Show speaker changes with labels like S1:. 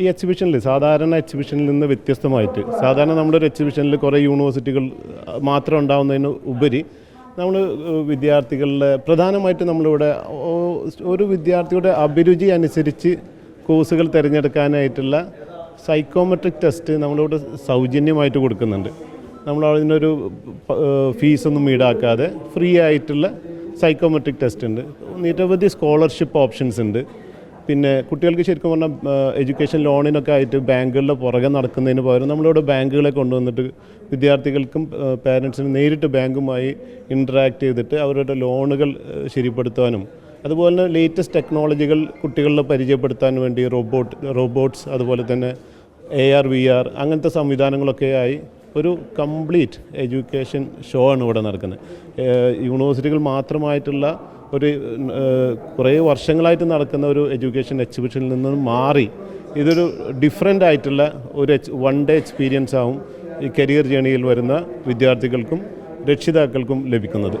S1: ഈ എക്സിബിഷനിൽ സാധാരണ എക്സിബിഷനിൽ നിന്ന് വ്യത്യസ്തമായിട്ട് സാധാരണ നമ്മുടെ ഒരു എക്സിബിഷനിൽ കുറേ യൂണിവേഴ്സിറ്റികൾ മാത്രം ഉണ്ടാകുന്നതിന് ഉപരി നമ്മൾ വിദ്യാർത്ഥികളുടെ പ്രധാനമായിട്ട് നമ്മളിവിടെ ഒരു വിദ്യാർത്ഥിയുടെ അഭിരുചി അനുസരിച്ച് കോഴ്സുകൾ തിരഞ്ഞെടുക്കാനായിട്ടുള്ള സൈക്കോമെട്രിക് ടെസ്റ്റ് നമ്മളിവിടെ സൗജന്യമായിട്ട് കൊടുക്കുന്നുണ്ട്. നമ്മൾ അതിനൊരു ഫീസൊന്നും ഈടാക്കാതെ ഫ്രീ ആയിട്ടുള്ള സൈക്കോമെട്രിക് ടെസ്റ്റ് ഉണ്ട്. നിരവധി സ്കോളർഷിപ്പ് ഓപ്ഷൻസ് ഉണ്ട്. പിന്നെ കുട്ടികൾക്ക് ശരിക്കും പറഞ്ഞാൽ എഡ്യൂക്കേഷൻ ലോണിനൊക്കെ ആയിട്ട് ബാങ്കുകളുടെ പുറകെ നടക്കുന്നതിന് പകരം നമ്മളിവിടെ ബാങ്കുകളെ കൊണ്ടുവന്നിട്ട് വിദ്യാർത്ഥികൾക്കും പാരൻസിനും നേരിട്ട് ബാങ്കുമായി ഇൻട്രാക്ട് ചെയ്തിട്ട് അവരുടെ ലോണുകൾ ശരിപ്പെടുത്താനും അതുപോലെ തന്നെ ലേറ്റസ്റ്റ് ടെക്നോളജികൾ കുട്ടികളിൽ പരിചയപ്പെടുത്താൻ വേണ്ടി റോബോട്ട് റോബോട്ട്സ് അതുപോലെ തന്നെ എ ആർ വി ആർ അങ്ങനത്തെ സംവിധാനങ്ങളൊക്കെ ആയി ഒരു കംപ്ലീറ്റ് എഡ്യൂക്കേഷൻ ഷോ ആണ് ഇവിടെ നടക്കുന്നത്. യൂണിവേഴ്സിറ്റികൾ മാത്രമായിട്ടുള്ള ഒരു കുറേ വർഷങ്ങളായിട്ട് നടക്കുന്ന ഒരു എഡ്യൂക്കേഷൻ എക്സിബിഷനിൽ നിന്നും മാറി ഇതൊരു ഡിഫറെന്റ് ആയിട്ടുള്ള ഒരു വൺ ഡേ എക്സ്പീരിയൻസ് ആവും ഈ കരിയർ ജേണിയിൽ വരുന്ന വിദ്യാർത്ഥികൾക്കും രക്ഷിതാക്കൾക്കും ലഭിക്കുന്നത്.